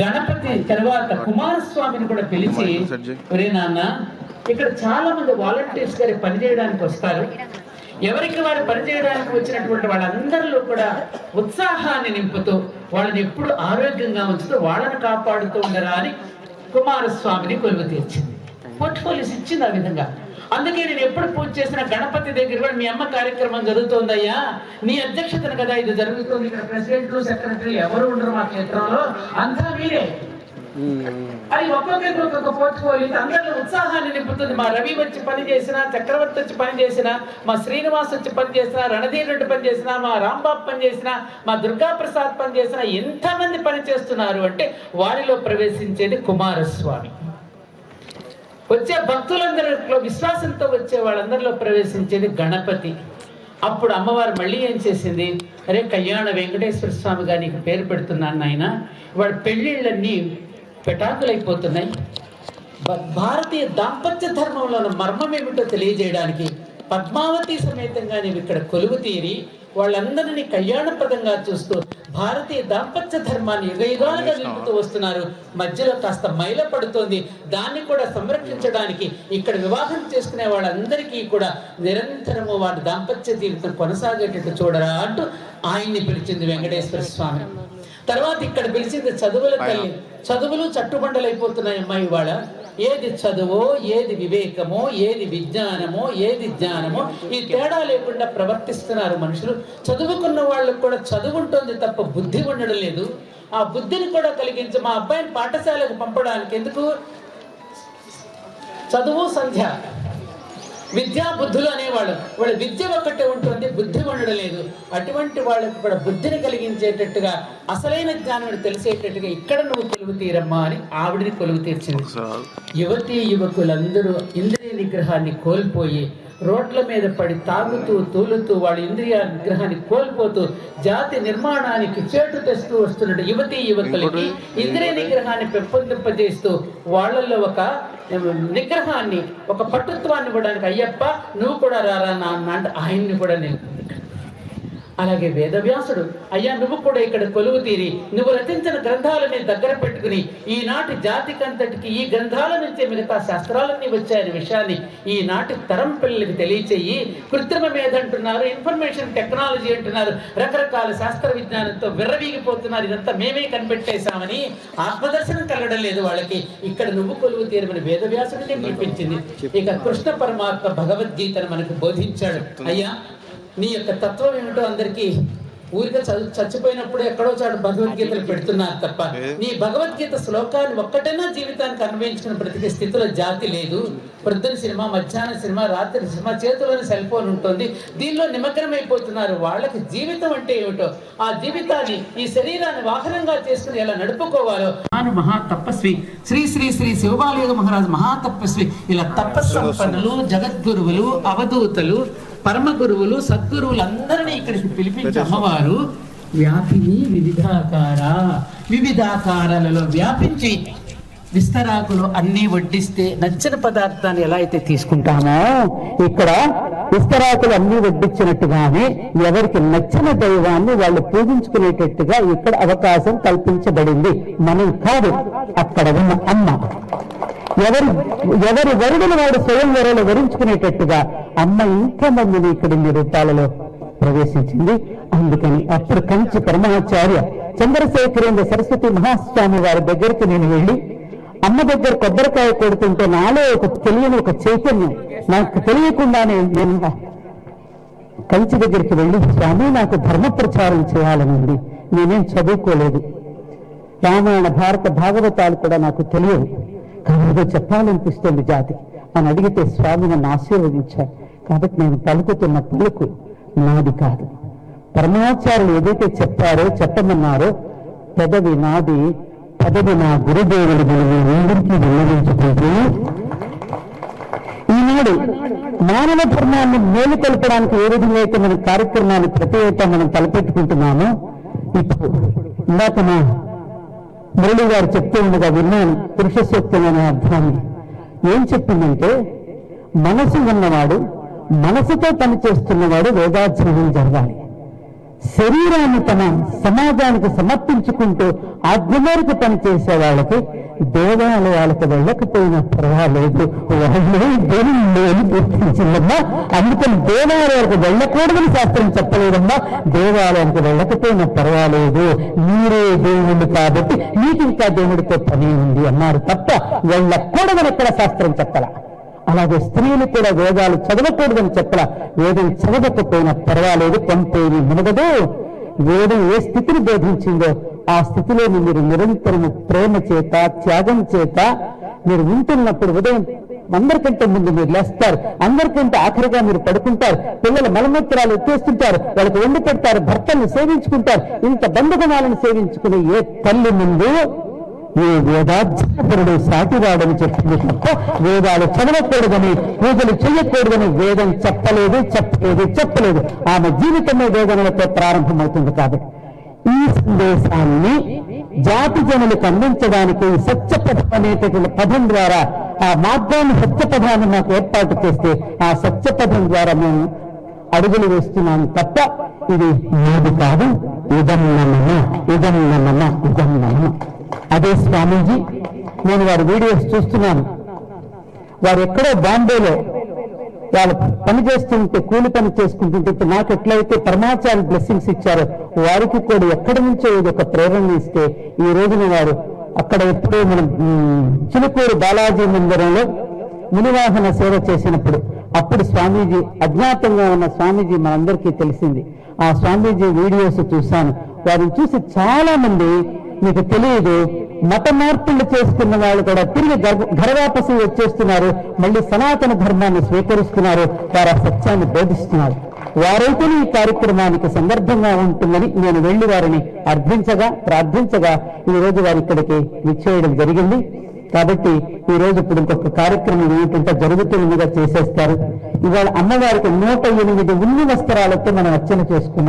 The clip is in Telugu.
గణపతి తర్వాత కుమారస్వామిని కూడా పిలిచి ఒరే నాన్న ఇక్కడ చాలా మంది వాలంటీర్స్ గారి పని చేయడానికి వస్తారు. ఎవరికి వారు పని చేయడానికి వచ్చినటువంటి వాళ్ళందరిలో కూడా ఉత్సాహాన్ని నింపుతూ వాళ్ళని ఎప్పుడు ఆరోగ్యంగా ఉంచుతూ వాళ్ళని కాపాడుతూ ఉండరా అని కుమారస్వామిని కొలువు తీర్చింది. పోర్ట్ఫోలియోస్ ఇచ్చింది ఆ విధంగా. అందుకే నేను ఎప్పుడు పూజ చేసిన గణపతి దగ్గర కూడా మీ అమ్మ కార్యక్రమం జరుగుతోందయ్యా. నీ అధ్యక్షతన కదా ఇది జరుగుతుంది. ఇక్కడ ప్రెసిడెంట్లు సెక్రటరీ ఎవరు ఉండరు మా క్షేత్రంలో. అంతా మీరే. అది ఒక్కొక్కరికి ఒక్కొక్క పోర్ట్ఫోలియో. అందరిలో ఉత్సాహాన్ని నింపుతుంది. మా రవి వచ్చి పని చేసినా చక్రవర్తి వచ్చి పని చేసినా మా శ్రీనివాస్ వచ్చి పని చేసినా రణధీర్ రెడ్డి పని చేసినా మా రాంబాబు పని చేసినా మా దుర్గా ప్రసాద్ పని చేసినా ఎంతమంది పని చేస్తున్నారు అంటే వారిలో ప్రవేశించేది కుమారస్వామి. వచ్చే భక్తులందరిలో విశ్వాసంతో వచ్చే వాళ్ళందరిలో ప్రవేశించేది గణపతి. అప్పుడు అమ్మవారు మళ్ళీ ఏం చేసింది? అరే కళ్యాణ వెంకటేశ్వర స్వామి గారికి పేరు పెడుతున్నాను నాయన. వాడి పెళ్ళిళ్ళన్నీ పెటాకులైపోతున్నాయి. భారతీయ దాంపత్య ధర్మంలో ఉన్న మర్మం ఏమిటో తెలియజేయడానికి పద్మావతి సమేతంగా నేను ఇక్కడ కొలువు తీరి వాళ్ళందరినీ కళ్యాణప్రదంగా చూస్తూ భారతీయ దాంపత్య ధర్మాన్ని యుగయుగాలుగా నిలుపుతూ వస్తున్నారు. మధ్యలో కాస్త మైల పడుతోంది. దాన్ని కూడా సంరక్షించడానికి ఇక్కడ వివాహం చేసుకునే వాళ్ళందరికీ కూడా నిరంతరము వారి దాంపత్య జీవితం కొనసాగేటట్టు చూడరా అంటూ ఆయన్ని పిలిచింది వెంకటేశ్వర స్వామి. తర్వాత ఇక్కడ పిలిచింది చదువుల తల్లి. చదువులు చట్టుబండలైపోతున్నాయి అమ్మాయి ఇవాళ. ఏది చదువో ఏది వివేకమో ఏది విజ్ఞానమో ఏది జ్ఞానమో ఈ తేడా లేకుండా ప్రవర్తిస్తున్నారు మనుషులు. చదువుకున్న వాళ్ళకు కూడా చదువు ఉంటుంది తప్ప బుద్ధి ఉండడం లేదు. ఆ బుద్ధిని కూడా కలిగించి మా అబ్బాయిని పాఠశాలకు పంపడానికి ఎందుకు? చదువు సంధ్య. విద్యా బుద్ధులు అనేవాళ్ళు. వాళ్ళ విద్య ఒక్కటే ఉంటుంది బుద్ధి ఉండడం లేదు. అటువంటి వాళ్ళకు కూడా బుద్ధిని కలిగించేటట్టుగా అసలైన జ్ఞానం తెలిసేటట్టుగా ఇక్కడ నువ్వు కొలువు తీరమ్మా అని ఆవిడిని కొలువు తీర్చింది. యువతీ యువకులందరూ ఇంద్రియ నిగ్రహాన్ని కోల్పోయి రోడ్ల మీద పడి తాగుతూ తూలుతూ వాళ్ళ ఇంద్రియ నిగ్రహాన్ని కోల్పోతూ జాతి నిర్మాణానికి చేటు తెస్తూ వస్తున్నట్టు యువతీ యువకులకి ఇంద్రియ నిగ్రహాన్ని పెంపొందింపజేస్తూ వాళ్ళల్లో ఒక నిగ్రహాన్ని ఒక పట్టుత్వాన్ని ఇవ్వడానికి అయ్యప్ప నువ్వు కూడా రారా నాన్న అంటే ఆయన్ని కూడా నేను అలాగే వేదవ్యాసుడు అయ్యా నువ్వు కూడా ఇక్కడ కొలువు తీరి నువ్వు రచించిన గ్రంథాలని దగ్గర పెట్టుకుని ఈనాటి జాతికంతటికి ఈ గ్రంథాల నుంచే మిగతా శాస్త్రాలన్నీ వచ్చాయనే విషయాన్ని ఈనాటి తరం పిల్లలకి తెలియచేయి. కృత్రిమ మీద అంటున్నారు ఇన్ఫర్మేషన్ టెక్నాలజీ అంటున్నారు రకరకాల శాస్త్ర విజ్ఞానంతో విర్రవీగిపోతున్నారు. ఇదంతా మేమే కనిపెట్టేశామని ఆత్మదర్శనం కలగడం లేదు వాళ్ళకి. ఇక్కడ నువ్వు కొలువు తీరమని వేదవ్యాసుడిని పిలిపించింది ఇక కృష్ణ పరమాత్మ భగవద్గీతను మనకు బోధించాడు. అయ్యా నీ యొక్క తత్వం ఏమిటో అందరికీ ఊరికే చదువు చచ్చిపోయినప్పుడు ఎక్కడో చాటు భగవద్గీతలు పెడుతున్నారు తప్ప నీ భగవద్గీత శ్లోకాన్ని ఒక్కటైనా జీవితానికి అన్వయించుకుని బ్రతికే స్థితిలో జాతి లేదు. ప్రొద్దున సినిమా మధ్యాహ్నం సినిమా రాత్రి సినిమా చేతిలోని సెల్ ఫోన్ ఉంటుంది. దీనిలో నిమగ్నమైపోతున్నారు. వాళ్ళకి జీవితం అంటే ఏమిటో ఆ జీవితాన్ని ఈ శరీరాన్ని వాహనంగా చేసుకుని ఎలా నడుపుకోవాలో. ఆను మహా తపస్వి శ్రీ శ్రీ శ్రీ శివబాలయోగ మహారాజు మహా తపస్వి ఇలా తపస్సంపన్నులు జగద్గురువులు అవధూతలు పరమ గురువులు సద్గురువులు అందరినీ ఇక్కడికి పిలిపించి అమ్మవారు వ్యాపిని వివిధాకార వివిధాకారాలలో వ్యాపించి విస్తరాకులు అన్ని వడ్డిస్తే నచ్చిన పదార్థాన్ని ఎలా అయితే తీసుకుంటామో ఇక్కడ విస్తరాకులు అన్ని వడ్డించినట్టుగానే ఎవరికి నచ్చిన దైవాన్ని వాళ్ళు పూజించుకునేటట్టుగా ఇక్కడ అవకాశం కల్పించబడింది. మనం కాదు అక్కడ ఉన్న అమ్మ. ఎవరి ఎవరి వరుడిని వాడు స్వయం వరలు వరించుకునేటట్టుగా అమ్మ ఇంతమందిని ఇక్కడ ఇన్ని రూపాలలో ప్రవేశించింది. అందుకని అప్పుడు కంచి పరమాచార్య చంద్రశేఖరేంద్ర సరస్వతి మహాస్వామి వారి దగ్గరికి నేను వెళ్ళి అమ్మ దగ్గర కొబ్బరికాయ కొడుతుంటే నాలో ఒక తెలియని ఒక చైతన్యం నాకు తెలియకుండానే నేను కంచి దగ్గరికి వెళ్ళి స్వామి నాకు ధర్మ ప్రచారం చేయాలని ఉంది. నేనేం చదువుకోలేదు. రామాయణ భారత భాగవతాలు కూడా నాకు తెలియదు. ఏదో చెప్పాలనిపిస్తుంది జాతికి అని అడిగితే స్వామి నన్ను ఆశీర్వదించారు. కాబట్టి నేను పలుకుతున్న పలుకు నాది కాదు. పరమాచార్యులు ఏదైతే చెప్పారో చెప్పమన్నారో పెదవి నాది పదవి నా గురుదేవుడి అందరికీ విన్నవించుకుంటూ ఈనాడు మానవ ధర్మాన్ని మేలుకొల్పడానికి ఏ విధంగా అయితే మన కార్యక్రమాన్ని ప్రతి ఏటా మనం తలపెట్టుకుంటున్నామో ఇప్పుడు ఇందాక మురళి గారు చెప్తూ ఉండగా విన్నాను పురుష సూక్తం అనే అర్థాన్ని. ఏం చెప్పిందంటే మనసు ఉన్నవాడు మనసుతో పని చేస్తున్నవాడు వేదాధ్యయనం జరగాలి. శరీరాన్ని తన సమాజానికి సమర్పించుకుంటూ ఆజ్ఞ మేరకు పనిచేసే వాళ్ళకి దేవాలయాలకు వెళ్ళకపోయినా పర్వాలేదు. వాళ్ళు దేవుళ్ళు గుర్తించిందమ్మా. అందుకని దేవాలయాలకు వెళ్ళకూడదని శాస్త్రం చెప్పలేదమ్మా. దేవాలయానికి వెళ్ళకపోయినా పర్వాలేదు. మీరే దేవుళ్ళు కాబట్టి మీకు ఇంకా దేవుడితో పని ఉంది అన్నారు తప్ప వెళ్ళకూడదని ఎక్కడ శాస్త్రం చెప్పలా? అలాగే స్త్రీలు కూడా వేదాలు చదవకూడదని చెప్పలా. వేదం చదవకపోయినా పర్వాలేదు కొంతేవి మునగదు. వేదం ఏ స్థితిని బోధించిందో ఆ స్థితిలోని మీరు నిరంతరము ప్రేమ చేత త్యాగం చేత మీరు వింటున్నప్పుడు ఉదయం అందరికంటే ముందు మీరు లేస్తారు. అందరికంటే ఆఖరిగా మీరు పడుకుంటారు. పిల్లల మలమూత్రాలు ఎత్తేస్తుంటారు. వాళ్ళకి వండి పెడతారు. భర్తలను సేవించుకుంటారు. ఇంత బంధుగుణాలను సేవించుకునే ఏ తల్లి ముందు ఈ వేదాధ్యాపరుడు సాటిరాడని చెప్పింది తప్ప వేదాలు చదవకూడదని పూజలు చేయకూడదని వేదం చెప్పలేదు చెప్పలేదు చెప్పలేదు. ఆమె జీవితమే వేదనలతో ప్రారంభమవుతుంది కాబట్టి ఈ సందేశాన్ని జాతి జనులకు అందించడానికి సత్యపథం అనేటటువంటి పదం ద్వారా ఆ మార్గాన్ని సత్యపథాన్ని మాకు ఏర్పాటు చేస్తే ఆ సత్యపథం ద్వారా మేము అడుగులు వేస్తున్నాను తప్ప ఇది నాది కాదు. ఇదం నమన ఇదం నమన ఇదం నమన అదే స్వామీజీ నేను వారి వీడియోస్ చూస్తున్నాను. వారు ఎక్కడో బాంబేలో వాళ్ళు పని చేస్తుంటే కూలి పని చేసుకుంటుంటే నాకు ఎట్లయితే పరమాచార్య బ్లెస్సింగ్స్ ఇచ్చారో వారికి కూడా ఎక్కడి నుంచో ఇది ఒక ప్రేరణ ఇస్తే ఈ రోజున వారు అక్కడ ఎప్పుడో మనం చిలుకూరు బాలాజీ మందిరంలో మునివాహన సేవ చేసినప్పుడు అప్పుడు స్వామీజీ అజ్ఞాతంగా ఉన్న స్వామీజీ మనందరికీ తెలిసింది. ఆ స్వామీజీ వీడియోస్ చూశాను. వారిని చూసి చాలా మంది మీకు తెలియదు మత మార్పులు చేసుకున్న వాళ్ళు కూడా తిరిగి గర్భ- ఘరవాపసి వచ్చేస్తున్నారు. మళ్ళీ సనాతన ధర్మాన్ని స్వీకరిస్తున్నారు. వారు ఆ సత్యాన్ని బోధిస్తున్నారు. వారైతే ఈ కార్యక్రమానికి సందర్భంగా ఉంటుందని నేను వెళ్ళి వారిని అర్థించగా ప్రార్థించగా ఈ రోజు వారు ఇక్కడికి విచ్చేయడం జరిగింది. కాబట్టి ఈ రోజు ఇప్పుడు ఇంకొక కార్యక్రమం ఏమిటంటే జరుగుతున్నదిగా చేసేస్తారు. ఇవాళ అమ్మవారికి నూట ఎనిమిది ఉన్ని వస్త్రాలతో మనం అర్చన చేసుకున్నాం.